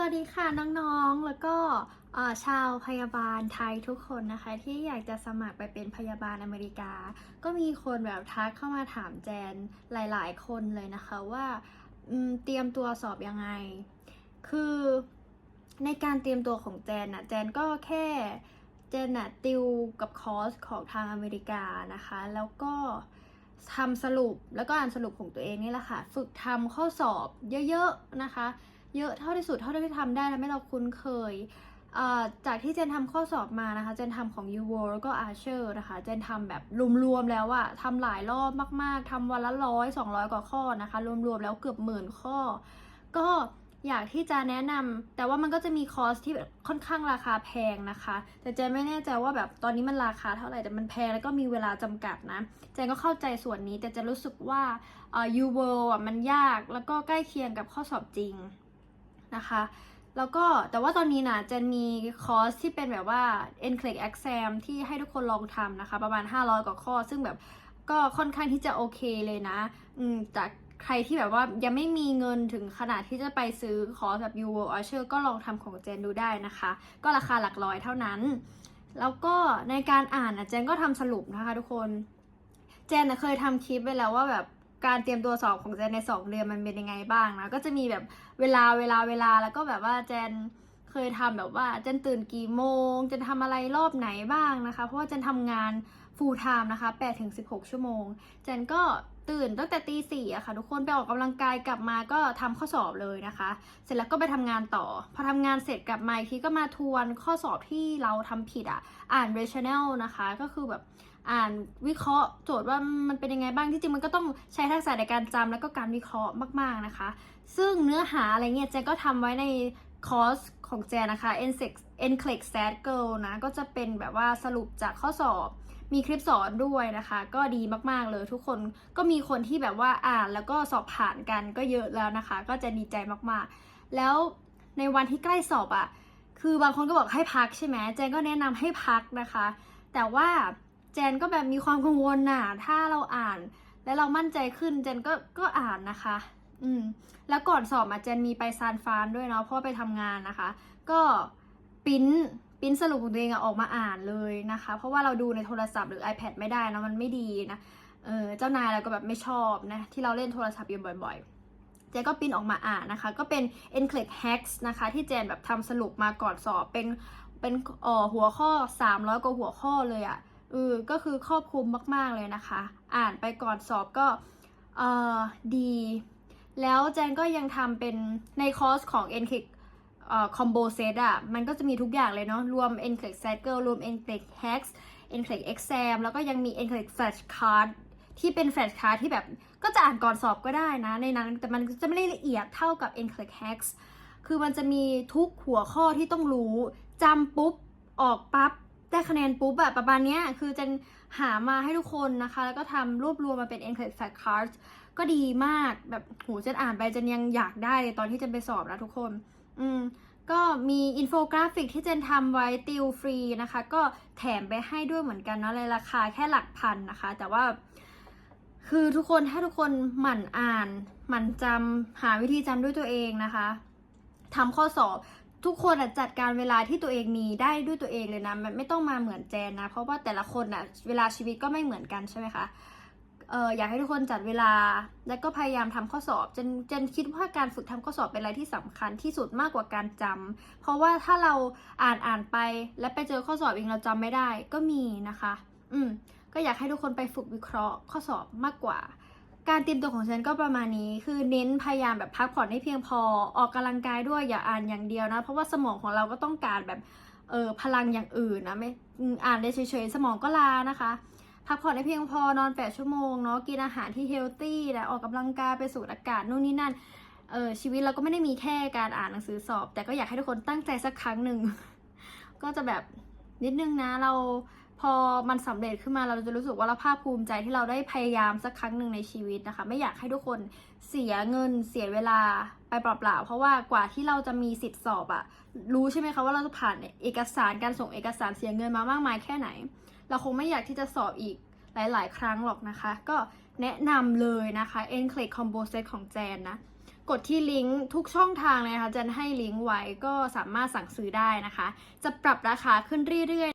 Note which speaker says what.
Speaker 1: วัสดีค่ะน้องๆ แล้วก็ชาวพยาบาลไทยทุกคนนะคะ ที่อยากจะสมัครไปเป็นพยาบาลอเมริกา ก็มีคนแบบทักเข้ามาถามแจนหลายๆ คนเลยนะคะว่าเตรียมตัวสอบยังไง คือในการเตรียมตัวของแจนนะแจนก็แค่แจนนะติวกับคอร์สของทางอเมริกานะคะ แล้วก็ทำสรุปแล้วก็อ่านสรุปของตัวเองนี่แหละค่ะ ฝึกทำข้อสอบเยอะๆนะคะ เยอะเท่าที่สุดเท่าที่ทำได้ทำให้เราคุ้นเคยจากที่เจนทำข้อสอบมานะคะ เจนทำของ u w o แล้วก็ Archer นะคะ เจนทำแบบรวมๆแล้วอะทำหลายรอบมากๆทำวันละร้อยสองร้อยกว่าข้อนะคะ รวมๆแล้วเกือบหมื่นข้อ ก็อยากที่จะแนะนำแต่ว่ามันก็จะมีคอร์สที่ค่อนข้างราคาแพงนะคะ แต่เจนไม่แน่ใจว่าแบบตอนนี้มันราคาเท่าไหร่แต่มันแพงแล้วก็มีเวลาจำกัดนะ เจนก็เข้าใจส่วนนี้แต่จนรู้สึกว่าเอ่อ u w o อะมันยากแล้วก็ใกล้เคียงกับข้อสอบจริง นะคะ แล้วก็แต่ว่าตอนนี้นะจะมีคอร์สที่เป็นแบบว่า NCLEX exam ที่ให้ทุกคนลองทำนะคะ ประมาณ 500 กว่าข้อ ซึ่งแบบก็ค่อนข้างที่จะโอเคเลยนะ อืมจากใครที่แบบว่ายังไม่มีเงินถึงขนาดที่จะไปซื้อคอร์สแบบ u w o Archer ก็ลองทำของเจนดูได้นะคะ ก็ราคาหลักร้อยเท่านั้น แล้วก็ในการอ่านนะเจนก็ทำสรุปนะคะทุกคน เจนเคยทำคลิปไปแล้วว่าแบบ การเตรียมตัวสอบของเจนในสองเดือนมันเป็นยังไงบ้างนะก็จะมีแบบเวลาเวลาเวลาแล้วก็แบบว่าเจนเคยทำแบบว่าเจนตื่นกี่โมงเจนทำอะไรรอบไหนบ้างนะคะ เพราะว่าเจนทำงาน full time นะคะ8ถึง16 ชั่วโมงเจนก็ ตื่นตั้งแต่ตีสี่อะค่ะทุกคนไปออกกำลังกายกลับมาก็ทำข้อสอบเลยนะคะ เสร็จแล้วก็ไปทำงานต่อ พอทำงานเสร็จกลับมาอีกทีก็มาทวนข้อสอบที่เราทำผิดอะอ่าน rational นะคะ ก็คือแบบอ่านวิเคราะห์โจทย์ว่ามันเป็นยังไงบ้างที่จริงมันก็ต้องใช้ทักษะในการจำแล้วก็การวิเคราะห์มาก ๆนะคะ ซึ่งเนื้อหาอะไรเงี้ยเจนก็ทำไว้ในคอร์ส ของเจนะคะ NCLEX NCLEX SAT Girl นะ ก็จะเป็นแบบว่าสรุปจากข้อสอบ มีคลิปสอนด้วยนะคะ ก็ดีมากๆเลยทุกคน ก็มีคนที่แบบว่าอ่านแล้วก็สอบผ่านกันก็เยอะแล้วนะคะ ก็จะดีใจมากๆ แล้วในวันที่ใกล้สอบอะ่ะ คือบางคนก็บอกให้พักใช่ไหมเจนก็แนะนำให้พักนะคะ แต่ว่าเจนก็แบบมีความกังวลน่ะ ถ้าเราอ่าน แล้วเรามั่นใจขึ้น เจนก็ก็อ่านนะคะ อืม แล้วก่อนสอบอะเจนมีไปซานฟานด้วยเนาะเพราะว่าไปทำงานนะคะ ก็ปิ้นปิ้นสรุปของตัวเองออกมาอ่านเลยนะคะ เพราะว่าเราดูในโทรศัพท์หรือ iPad ไม่ได้นะมันไม่ดีนะเออเจ้านายเราก็แบบไม่ชอบนะที่เราเล่นโทรศัพท์อยู่บ่อยๆ เจนก็ปิ้นออกมาอ่านนะคะ ก็เป็น NCLEX Hacks นะคะ ที่เจนแบบทำสรุปมาก่อนสอบเป็นเป็นออหัวข้อ 300 กว่าหัวข้อเลยอะเออก็คือครอบคลุมมากๆเลยนะคะ อ่านไปก่อนสอบก็เออดี แล้วแจนก็ยังทำเป็นในคอร์สของ NCLEX เอ่อ combo set อะมันก็จะมีทุกอย่างเลยเนาะ รวม NCLEX Cycle รวม NCLEX Hacks NCLEX Exam แล้วก็ยังมี NCLEX Flashcard ที่เป็น Flashcard ที่แบบก็จะอ่านก่อนสอบก็ได้นะ ในนั้นแต่มันจะไม่ได้ละเอียดเท่ากับ NCLEX Hacks คือมันจะมีทุกหัวข้อที่ต้องรู้จำปุ๊บ ออกปั๊บได้คะแนนปุ๊บแบบประมาณเนี้ยคือจะหามาให้ทุกคนนะคะ แล้วก็ทำรวบรวมมาเป็น NCLEX Fact Cards ก็ดีมากแบบโหจะอ่านไปจะยังอยากได้เลยตอนที่จะไปสอบนะทุกคน อืมก็มีอินโฟกราฟิกที่เจนทำไว้ติวฟรีนะคะ ก็แถมไปให้ด้วยเหมือนกันเนาะในราคาแค่หลักพันนะคะ แต่ว่า คือทุกคนถ้าทุกคนหมั่นอ่าน หมั่นจำหาวิธีจำด้วยตัวเองนะคะทำข้อสอบทุกคนจัดการเวลาที่ตัวเองมีได้ด้วยตัวเองเลยนะมันไม่ต้องมาเหมือนแจนนะ เพราะว่าแต่ละคนอะเวลาชีวิตก็ไม่เหมือนกันใช่ไหมคะ เอออยากให้ทุกคนจัดเวลา แล้วก็พยายามทำข้อสอบเจนเจนคิดว่าการฝึกทำข้อสอบเป็นอะไรที่สำคัญที่สุดมากกว่าการจำเพราะว่าถ้าเราอ่านอ่านไป แล้วไปเจอข้อสอบเองเราจำไม่ได้ก็มีนะคะ อืมก็อยากให้ทุกคนไปฝึกวิเคราะห์ข้อสอบมากกว่า การเตรียมตัวของฉันก็ประมาณนี้ คือเน้นพยายามแบบพักผ่อนให้เพียงพอออกกำลังกายด้วยอย่าอ่านอย่างเดียวนะ เพราะว่าสมองของเราก็ต้องการแบบเออพลังอย่างอื่นนะไม่อ่านได้เฉยๆสมองก็ลานะคะ พักผ่อนให้เพียงพอนอน 8 ชั่วโมงเนาะกินอาหารที่เฮลตี้นะออกกำลังกายไปสูดอากาศนู่นนี่นั่นเออชีวิตเราก็ไม่ได้มีแค่การอ่านหนังสือสอบ แต่ก็อยากให้ทุกคนตั้งใจสักครั้งหนึ่ง ก็จะแบบนิดนึงนะเราพอมันสำเร็จขึ้นมาเราจะรู้สึกว่าเราภาคภูมิใจที่เราได้พยายามสักครั้งหนึ่งในชีวิตนะคะ ไม่อยากให้ทุกคนเสียเงินเสียเวลาไปเปล่าๆเพราะว่ากว่าที่เราจะมีสิทธิ์สอบอะรู้ใช่ไหมคะว่าเราจะผ่านเอกสารการส่งเอกสารเสียเงินมามากมายแค่ไหน เราคงไม่อยากที่จะสอบอีกหลาย ๆ ครั้งหรอกนะคะ ก็แนะนำเลยนะคะ n c l i c Combo Set ของแจนนะ กดที่ลิงก์ทุกช่องทางเลยนะคะจะให้ลิงก์ไว้ก็สามารถสั่งซื้อได้นะคะ จะปรับราคาขึ้นเรื่อย ๆ